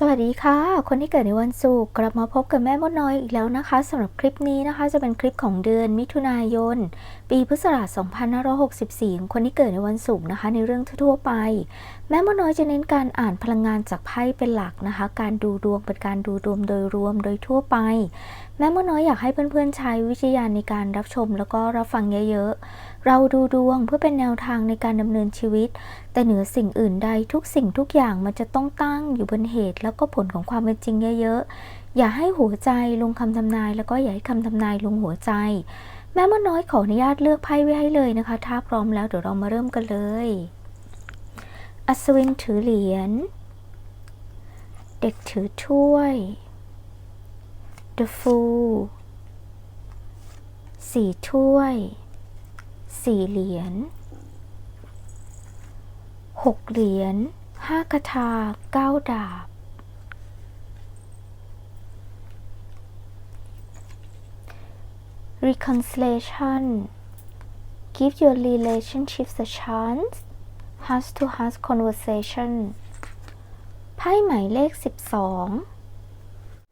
สวัสดีค่ะ คนที่เกิดในวันศุกร์กลับมาพบกับแม่มดน้อยอีกแล้วนะคะสำหรับคลิปนี้นะคะ จะเป็นคลิปของเดือนมิถุนายน ปีพุทธศักราช2564 คนที่เกิดในวันศุกร์นะคะ ในเรื่องทั่วๆไป แม่มดน้อยจะเน้นการอ่านพลังงานจากไพ่เป็นหลักนะคะ การดูดวงเป็นการดูดวงโดยรวมโดยทั่วไป แม่มดน้อยอยากให้เพื่อนๆใช้วิจารณญาณในการรับชมแล้วก็รับฟังเยอะๆ เราดูดวงเพื่อเป็นแนวทางในการดำเนินชีวิต แต่เหนือสิ่งอื่นใดทุกสิ่งทุกอย่างมันจะต้องตั้งอยู่บนเหตุ แล้วก็ผลของความเป็นจริงเยอะๆ อย่าให้หัวใจลงคำทำนายแล้วก็อย่าให้คำทำนายลงหัวใจ แม่มดน้อยขออนุญาตเลือกไพ่ไว้ให้เลยนะคะ ถ้าพร้อมแล้วเดี๋ยวเรามาเริ่มกันเลย อัศวินถือเหรียญ เด็กถือถ้วย The Fool สี่ถ้วย สี่เหรียญหกเหรียญห้ากระทาเก้าดาบ reconciliation give your relationships a chance heart to heart conversation ไพ่หมายเลข 12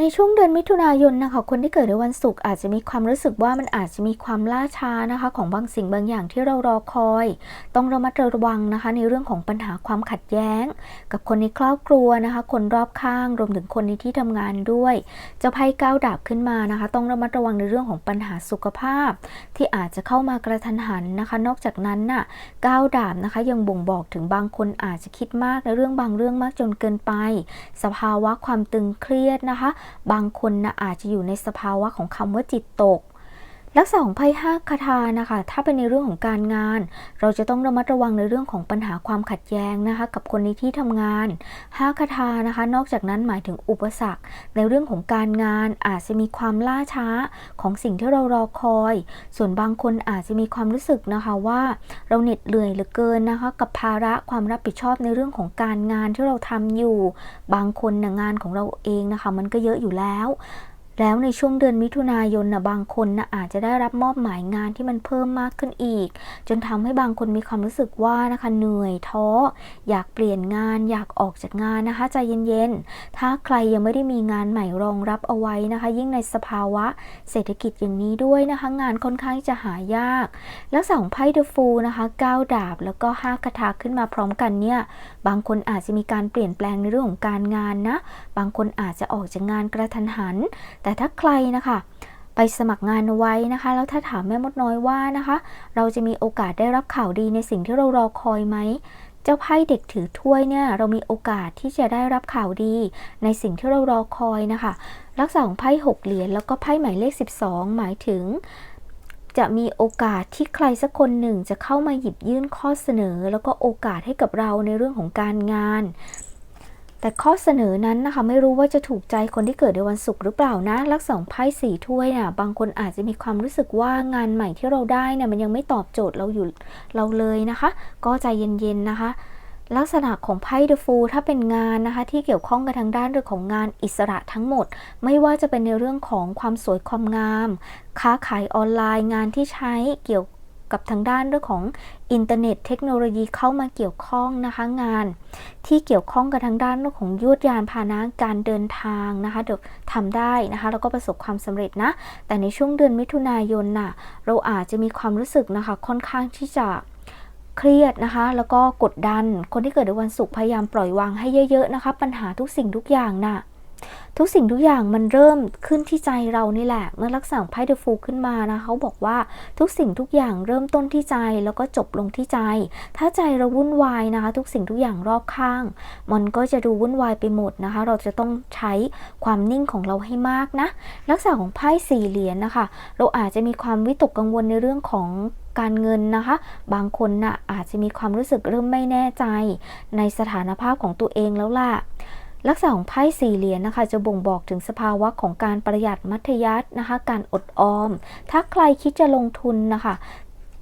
ในช่วงเดือนมิถุนายนนะคะคนที่เกิดในวันศุกร์อาจจะมีความรู้สึกว่ามันอาจจะมีความล่าช้านะคะ ของบางสิ่งบางอย่างที่เรารอคอย ต้องระมัดระวังนะคะ ในเรื่องของปัญหาความขัดแย้ง กับคนในครอบครัวนะคะ คนรอบข้างรวมถึงคนในที่ทำงานด้วย จะไพ่ก้าวดาบขึ้นมานะคะ ต้องระมัดระวังในเรื่องของปัญหาสุขภาพ ที่อาจจะเข้ามากระทันหันนะคะ นอกจากนั้นน่ะก้าวดาบนะคะยังบ่งบอกถึงบางคนอาจจะคิดมากในเรื่องบางเรื่องมากจนเกินไป สภาวะความตึงเครียดนะคะบางคนนะอาจจะอยู่ในสภาวะของคำว่าจิตตก ลักษณะของไพ่ห้าคาถานะคะ ถ้าเป็นในเรื่องของการงาน เราจะต้องระมัดระวังในเรื่องของปัญหาความขัดแย้งนะคะ กับคนในที่ทำงานห้าคาถานะคะ นอกจากนั้นหมายถึงอุปสรรค ในเรื่องของการงานอาจจะมีความล่าช้าของสิ่งที่เรารอคอย ส่วนบางคนอาจจะมีความรู้สึกนะคะว่าเราเหน็ดเหนื่อยเหลือเกินนะคะ กับภาระความรับผิดชอบในเรื่องของการงานที่เราทำอยู่ บางคนนะงานของเราเองนะคะ มันก็เยอะอยู่แล้ว แล้วในช่วงเดือนมิถุนายนนะบางคนนะอาจจะได้รับมอบหมายงานที่มันเพิ่มมากขึ้นอีก จนทำให้บางคนมีความรู้สึกว่านะคะเหนื่อยท้อ อยากเปลี่ยนงานอยากออกจากงานนะคะใจเย็นๆ ถ้าใครยังไม่ได้มีงานใหม่รองรับเอาไว้นะคะ ยิ่งในสภาวะเศรษฐกิจอย่างนี้ด้วยนะคะ งานค่อนข้างจะหายาก แล้วสองไพ่เดอะฟูนะคะก้าวดาบแล้วก็ห้ากระทาขึ้นมาพร้อมกันเนี่ยบางคนอาจจะมีการเปลี่ยนแปลงในเรื่องของการงานนะบางคนอาจจะออกจากงานกระทันหันแแต่ถ้าใครนะคะ ไปสมัครงานไว้นะคะ แล้วถ้าถามแม่มดน้อยว่านะคะ เราจะมีโอกาสได้รับข่าวดีในสิ่งที่เรารอคอยไหมเจ้าไพ่เด็กถือถ้วยเนี่ยเรามีโอกาสที่จะได้รับข่าวดี ในสิ่งที่เรารอคอยนะคะ ลักษณะของไพ่หกเหรียญแล้วก็ไพ่หมายเลข 12 หมายถึงจะมีโอกาสที่ใครสักคนหนึ่งจะเข้ามาหยิบยื่นข้อเสนอ แล้วก็โอกาสให้กับเราในเรื่องของการงาน แต่ข้อเสนอนั้นนะคะ ไม่รู้ว่าจะถูกใจคนที่เกิดในวันศุกร์หรือเปล่านะ ลักษณะของไพ่สี่ถ้วยน่ะบางคนอาจจะมีความรู้สึกว่างานใหม่ที่เราได้เนี่ยมันยังไม่ตอบโจทย์เราอยู่เราเลยนะคะ ก็ใจเย็นๆนะคะลักษณะของไพ่เดอะฟูถ้าเป็นงานนะคะ ที่เกี่ยวข้องกับทางด้านเรื่องของงานอิสระทั้งหมด ไม่ว่าจะเป็นในเรื่องของความสวยความงาม ค้าขายออนไลน์งานที่ใช้เกี่ยว กับทางด้านเรื่องของอินเทอร์เน็ตเทคโนโลยีเข้ามาเกี่ยวข้องนะคะงาน ที่เกี่ยวข้องกับทางด้านเรื่องของยวดยานพาหนะการเดินทางนะคะเดี๋ยวทำได้นะคะแล้วก็ประสบความสำเร็จนะ แต่ในช่วงเดือนมิถุนายนน่ะเราอาจจะมีความรู้สึกนะคะค่อนข้างที่จะเครียดนะคะ แล้วก็กดดัน คนที่เกิดในวันศุกร์พยายามปล่อยวางให้เยอะ ๆ นะคะ ปัญหาทุกสิ่งทุกอย่างน่ะ ทุกสิ่งทุกอย่างมันเริ่มขึ้นที่ใจเรานี่แหละ เมื่อลักษณะไพ่เดอะฟูขึ้นมานะเขาบอกว่าทุกสิ่งทุกอย่างเริ่มต้นที่ใจแล้วก็จบลงที่ใจ ถ้าใจเราวุ่นวายนะคะทุกสิ่งทุกอย่างรอบข้าง มันก็จะดูวุ่นวายไปหมดนะคะ เราจะต้องใช้ความนิ่งของเราให้มากนะลักษณะของไพ่สี่เหรียญนะคะ เราอาจจะมีความวิตกกังวลในเรื่องของการเงินนะคะ บางคนนะ่ะอาจจะมีความรู้สึกเริ่มไม่แน่ใจ ในสถานภาพของตัวเองแล้วล่ะ ลักษณะของไพ่สี่เหรียญนะคะ จะบ่งบอกถึงสภาวะของการประหยัดมัธยัสถ์นะคะ การอดออม ถ้าใครคิดจะลงทุนนะคะ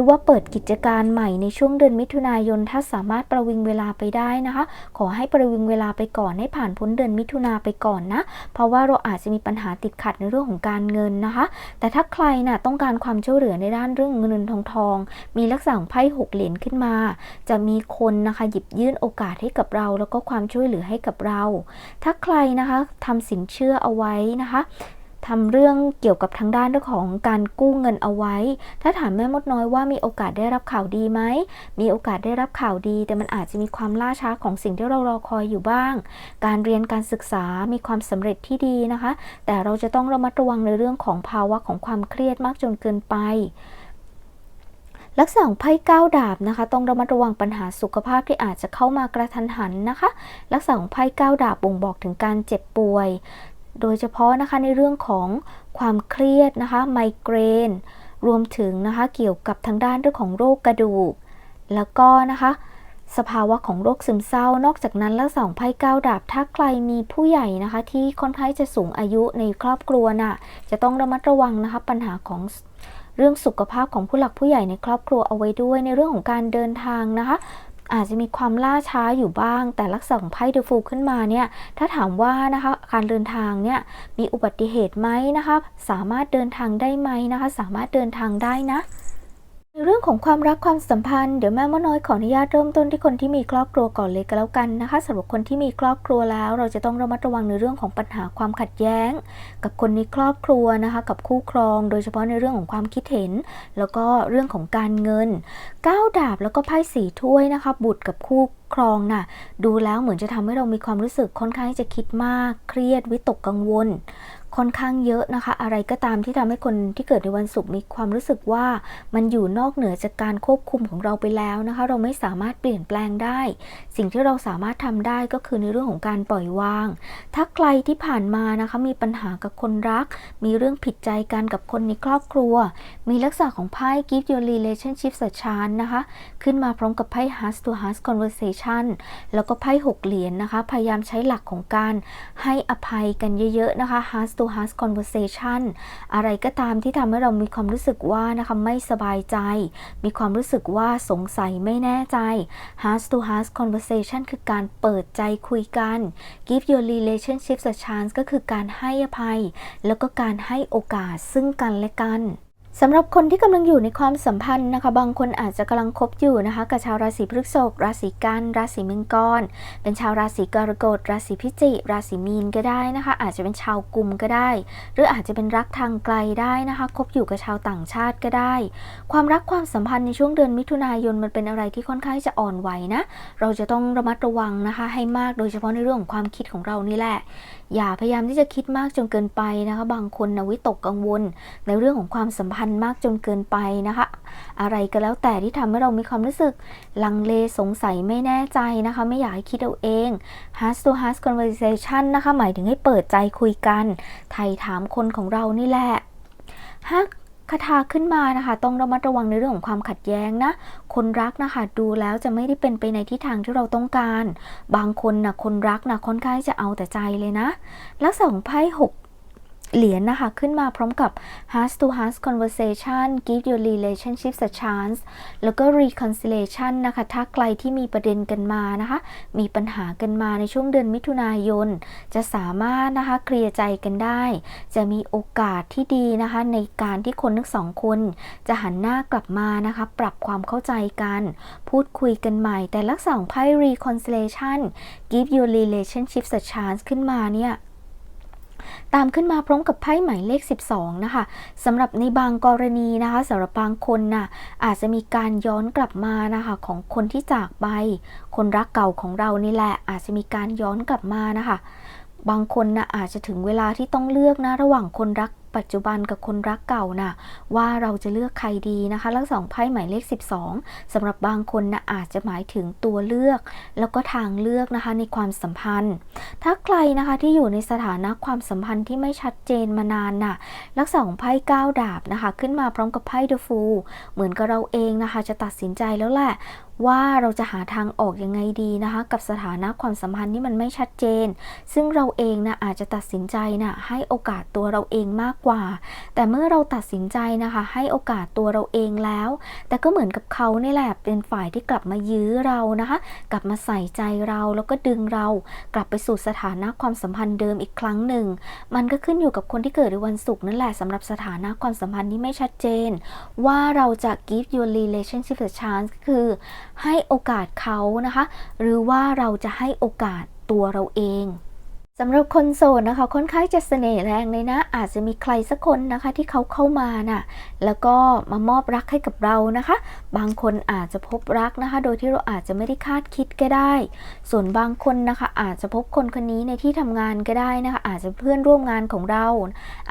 รือว่าเปิดกิจการใหม่ในช่วงเดือนมิถุนายน ถ้าสามารถประวิงเวลาไปได้นะคะ ขอให้ประวิงเวลาไปก่อนให้ผ่านพ้นเดือนมิถุนาไปก่อนนะ เพราะว่าเราอาจจะมีปัญหาติดขัดในเรื่องของการเงินนะคะ แต่ถ้าใครน่ะต้องการความช่วยเหลือในด้านเรื่องเงินทองทอง มีลักษณะของไพ่หกเหรียญขึ้นมา จะมีคนนะคะหยิบยื่นโอกาสให้กับเรา แล้วก็ความช่วยเหลือให้กับเรา ถ้าใครนะคะทำสินเชื่อเอาไว้นะคะ ทำเรื่องเกี่ยวกับทางด้านเรื่องของการกู้เงินเอาไว้ ถ้าถามแม่มดน้อยว่ามีโอกาสได้รับข่าวดีไหม มีโอกาสได้รับข่าวดี แต่มันอาจจะมีความล่าช้าของสิ่งที่เรารอคอยอยู่บ้าง การเรียนการศึกษา มีความสำเร็จที่ดีนะคะ แต่เราจะต้องระมัดระวังในเรื่องของภาวะของความเครียดมากจนเกินไปลักษณะของไพ่ก้าดาบนะคะ ต้องระมัดระวังปัญหาสุขภาพที่อาจจะเข้ามากระทันหันนะคะ ลักษณะของไพ่ก้าดาบบ่งบอกถึงการเจ็บป่วย โดยเฉพาะนะคะในเรื่องของความเครียดนะคะไมเกรน รวมถึงนะคะเกี่ยวกับทางด้านเรื่องของโรคกระดูก แล้วก็นะคะสภาวะของโรคซึมเศร้า นอกจากนั้นแล้วสองไพ่เก้าดาบ ถ้าใครมีผู้ใหญ่นะคะ ที่ค่อนข้างจะสูงอายุในครอบครัวน่ะ จะต้องระมัดระวังนะคะปัญหาของเรื่องสุขภาพของผู้หลักผู้ใหญ่ในครอบครัวเอาไว้ด้วยในเรื่องของการเดินทางนะคะ อาจจะมีความล่าช้าอยู่บ้าง แต่ลักษณะของไพ่เดอะฟูลขึ้นมาเนี่ย ถ้าถามว่านะคะการเดินทางเนี่ยมีอุบัติเหตุไหมนะคะ สามารถเดินทางได้ไหมนะคะ สามารถเดินทางได้นะ ในเรื่องของความรักความสัมพันธ์เดี๋ยวแม่มดน้อยขออนุญาตเริ่มต้นที่คนที่มีครอบครัวก่อนเลยก็แล้วกันนะคะสำหรับคนที่มีครอบครัวแล้ว เราจะต้องระมัดระวังในเรื่องของปัญหาความขัดแย้ง กับคนในครอบครัวนะคะกับคู่ครอง โดยเฉพาะในเรื่องของความคิดเห็น แล้วก็เรื่องของการเงินก้าวดาบแล้วก็ไพ่สีถ้วยนะคะบุตรกับคู่ ครองน่ะ ดูแล้วเหมือนจะทำให้เรามีความรู้สึกค่อนข้างที่จะคิดมาก เครียดวิตกกังวล ค่อนข้างเยอะนะคะ อะไรก็ตามที่ทำให้คนที่เกิดในวันศุกร์มีความรู้สึกว่า มันอยู่นอกเหนือจากการควบคุมของเราไปแล้วนะคะ เราไม่สามารถเปลี่ยนแปลงได้ สิ่งที่เราสามารถทำได้ก็คือในเรื่องของการปล่อยวาง ถ้าใครที่ผ่านมานะคะ มีปัญหากับคนรัก มีเรื่องผิดใจกันกับคนในครอบครัว มีลักษณะของไพ่ give your relationship a chance นะคะ ขึ้นมาพร้อมกับไพ่ heart to heart conversation แล้วก็ไพ่หกเหรียญนะคะ พยายามใช้หลักของการให้อภัยกันเยอะๆนะคะ heart to heart conversation อะไรก็ตามที่ทำให้เรามีความรู้สึกว่านะคะไม่สบายใจ มีความรู้สึกว่าสงสัยไม่แน่ใจ heart to heart conversation คือการเปิดใจคุยกัน give your relationship a chance ก็คือการให้อภัย แล้วก็การให้โอกาสซึ่งกันและกัน สำหรับคนที่กำลังอยู่ในความสัมพันธ์นะคะ บางคนอาจจะกำลังคบอยู่นะคะ กับชาวราศีพฤษภราศีกัน ราศีมังกร เป็นชาวราศีกรกฎ ราศีพิจิกราศีมีนก็ได้นะคะ อาจจะเป็นชาวกลุ่มก็ได้ หรืออาจจะเป็นรักทางไกลได้นะคะ คบอยู่กับชาวต่างชาติก็ได้ ความรักความสัมพันธ์ในช่วงเดือนมิถุนายนมันเป็นอะไรที่ค่อนข้างจะอ่อนไหวนะ เราจะต้องระมัดระวังนะคะ ให้มากโดยเฉพาะในเรื่องของความคิดของเรานี่แหละ อย่าพยายามที่จะคิดมากจนเกินไปนะคะ บางคนนะวิตกกังวล ในเรื่องของความสัมพันธ์พันมากจนเกินไปนะคะ อะไรก็แล้วแต่ที่ทำให้เรามีความรู้สึก ลังเลสงสัยไม่แน่ใจนะคะ ไม่อยากให้คิดเอาเอง heart to heart conversation นะคะ หมายถึงให้เปิดใจคุยกันไทยถามคนของเรานี่แหละหากคาถาขึ้นมานะคะ ต้องระมัดระวังในเรื่องของความขัดแย้งนะ คนรักนะคะ ดูแล้วจะไม่ได้เป็นไปในทิศทางที่เราต้องการ บางคนนะคนรักนะค่อนข้างจะเอาแต่ใจเลยนะลักษณะของไพ่หก เหรียญนะคะ ขึ้นมาพร้อมกับ heart to heart conversation give your relationship a chance แล้วก็ reconciliation นะคะ ถ้าใครที่มีประเด็นกันมานะคะ มีปัญหากันมาในช่วงเดือนมิถุนายน จะสามารถนะคะเคลียร์ใจกันได้ จะมีโอกาสที่ดีนะคะ ในการที่คนทั้งสองคน จะหันหน้ากลับมานะคะ ปรับความเข้าใจกัน พูดคุยกันใหม่ แต่ลักษณะของไพ่ reconciliation give your relationship a chance ขึ้นมาเนี่ย ตามขึ้นมาพร้อมกับไพ่หมายเลข 12 นะคะสำหรับในบางกรณีนะคะสำหรับบางคนน่ะอาจจะมีการย้อนกลับมานะคะของคนที่จากไป คนรักเก่าของเรานี่แหละอาจจะมีการย้อนกลับมานะคะ บางคนน่ะอาจจะถึงเวลาที่ต้องเลือกนะระหว่างคนรักปัจจุบันกับคนรักเก่านะว่าเราจะเลือกใครดีนะคะลักษณะของไพ่หมายเลข 12สำหรับบางคนนะอาจจะหมายถึงตัวเลือก แล้วก็ทางเลือกนะคะในความสัมพันธ์ ถ้าใครนะคะที่อยู่ในสถานะความสัมพันธ์ที่ไม่ชัดเจนมานานน่ะลักษณะของไพ่ก้าวดาบนะคะขึ้นมาพร้อมกับไพ่เดอะฟูลเหมือนกับเราเองนะคะจะตัดสินใจแล้วแหละว่าเราจะหาทางออกยังไงดีนะคะกับสถานะความสัมพันธ์ที่มันไม่ชัดเจน ซึ่งเราเองนะอาจจะตัดสินใจนะให้โอกาสตัวเราเองมากกว่า แต่เมื่อเราตัดสินใจนะคะ ให้โอกาสตัวเราเองแล้ว แต่ก็เหมือนกับเขานี่แหละเป็นฝ่ายที่กลับมายื้อเรานะคะ กลับมาใส่ใจเราแล้วก็ดึงเรา กลับไปสู่สถานะความสัมพันธ์เดิมอีกครั้งหนึ่ง มันก็ขึ้นอยู่กับคนที่เกิดในวันศุกร์นั่นแหละสำหรับสถานะความสัมพันธ์ที่ไม่ชัดเจน ว่าเราจะ give your relationship a chance ก็คือ ให้โอกาสเขานะคะ หรือว่าเราจะให้โอกาสตัวเราเอง สำหรับคนโสดนะคะค่อนข้างจะเสน่ห์แรงเลยนะ อาจจะมีใครสักคนนะคะที่เขาเข้ามาน่ะแล้วก็มามอบรักให้กับเรานะคะ บางคนอาจจะพบรักนะคะ โดยที่เราอาจจะไม่ได้คาดคิดก็ได้ ส่วนบางคนนะคะ อาจจะพบคนคนนี้ในที่ทำงานก็ได้นะคะ อาจจะเพื่อนร่วมงานของเรา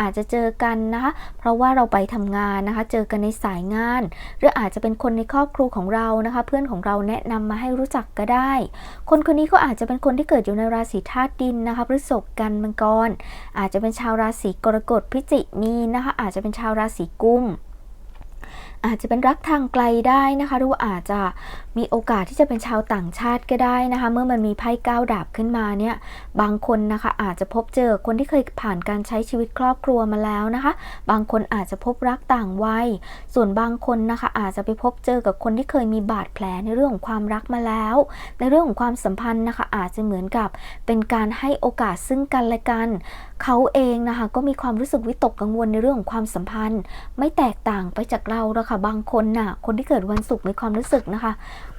อาจจะเจอกันนะคะ เพราะว่าเราไปทำงานนะคะ เจอกันในสายงาน หรืออาจจะเป็นคนในครอบครัวของเรานะคะ เพื่อนของเราแนะนำมาให้รู้จักก็ได้ คนคนนี้ก็อาจจะเป็นคนที่เกิดอยู่ในราศีธาตุดินนะคะฤษภกันมังกร อาจจะเป็นชาวราศีกรกฎพิจิกมีนนะคะ อาจจะเป็นชาวราศีกุม อาจจะเป็นรักทางไกลได้นะคะหรือว่าอาจจะมีโอกาสที่จะเป็นชาวต่างชาติก็ได้นะคะ เมื่อมันมีไพ่ก้าวดาบขึ้นมาเนี่ยบางคนนะคะอาจจะพบเจอคนที่เคยผ่านการใช้ชีวิตครอบครัวมาแล้วนะคะ บางคนอาจจะพบรักต่างวัย ส่วนบางคนนะคะอาจจะไปพบเจอกับคนที่เคยมีบาดแผลในเรื่องของความรักมาแล้ว ในเรื่องของความสัมพันธ์นะคะอาจจะเหมือนกับเป็นการให้โอกาสซึ่งกันและกันเขาเองนะคะก็มีความรู้สึกวิตกกังวลในเรื่องของความสัมพันธ์ ไม่แตกต่างไปจากเราหรอกค่ะบางคนน่ะคนที่เกิดวันศุกร์มีความรู้สึกนะคะ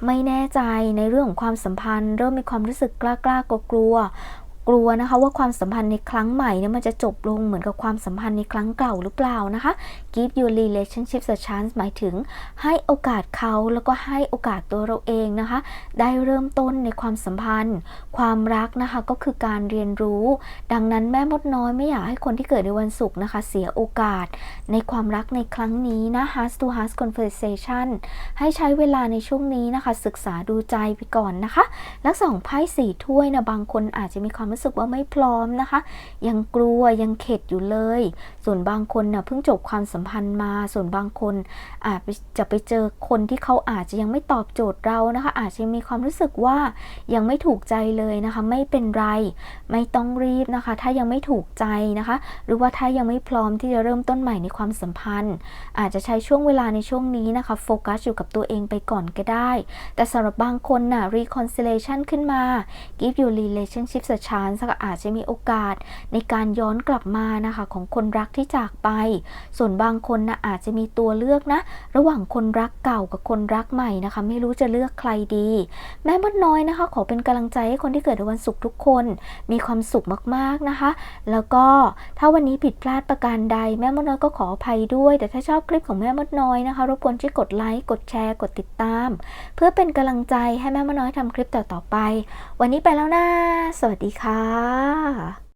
ไม่แน่ใจในเรื่องของความสัมพันธ์ เริ่มมีความรู้สึกกล้ากล้ากลัว กลัวนะคะว่าความสัมพันธ์ในครั้งใหม่เนี่ยมันจะจบลงเหมือนกับความสัมพันธ์ในครั้งเก่าหรือเปล่านะคะ give your relationship a chance หมายถึงให้โอกาสเขาแล้วก็ให้โอกาสตัวเราเองนะคะ ได้เริ่มต้นในความสัมพันธ์ ความรักนะคะก็คือการเรียนรู้ ดังนั้นแม่มดน้อยไม่อยากให้คนที่เกิดในวันศุกร์นะคะ เสียโอกาส ในความรักในครั้งนี้นะ heart to heart conversation ให้ใช้เวลาในช่วงนี้นะคะ ศึกษาดูใจไปก่อนนะคะ และสองไพ่สี่ถ้วยนะบางคนอาจจะมีความรูู้้สึกว่าไม่พร้อมนะคะ ยังกลัวยังเข็ดอยู่เลย ส่วนบางคนนะเพิ่งจบความสัมพันธ์มา ส่วนบางคนอาจจะไปเจอคนที่เขาอาจจะยังไม่ตอบโจทย์เรานะคะ อาจจะมีความรู้สึกว่ายังไม่ถูกใจเลยนะคะ ไม่เป็นไร ไม่ต้องรีบนะคะ ถ้ายังไม่ถูกใจนะคะ หรือว่าถ้ายังไม่พร้อมที่จะเริ่มต้นใหม่ในความสัมพันธ์ อาจจะใช้ช่วงเวลาในช่วงนี้นะคะโฟกัสอยู่กับตัวเองไปก่อนก็ได้ แต่สำหรับบางคนน่ะ reconciliation ขึ้นมา give your relationship a chance ก็อาจจะมีโอกาสในการย้อนกลับมานะคะของคนรักที่จากไป ส่วนบางคนนะอาจจะมีตัวเลือกนะ ระหว่างคนรักเก่ากับคนรักใหม่นะคะ ไม่รู้จะเลือกใครดี แม่มดน้อยนะคะ ขอเป็นกำลังใจให้คนที่เกิดในวันศุกร์ทุกคน มีความสุขมากๆนะคะ แล้วก็ถ้าวันนี้ผิดพลาดประการใด แม่มดน้อยก็ขออภัยด้วย แต่ถ้าชอบคลิปของแม่มดน้อยนะคะรบกวนช่วยกดไลค์กดแชร์กดติดตาม เพื่อเป็นกำลังใจให้แม่มดน้อยทำคลิปต่อๆไป วันนี้ไปแล้วนะสวัสดีค่ะ啊。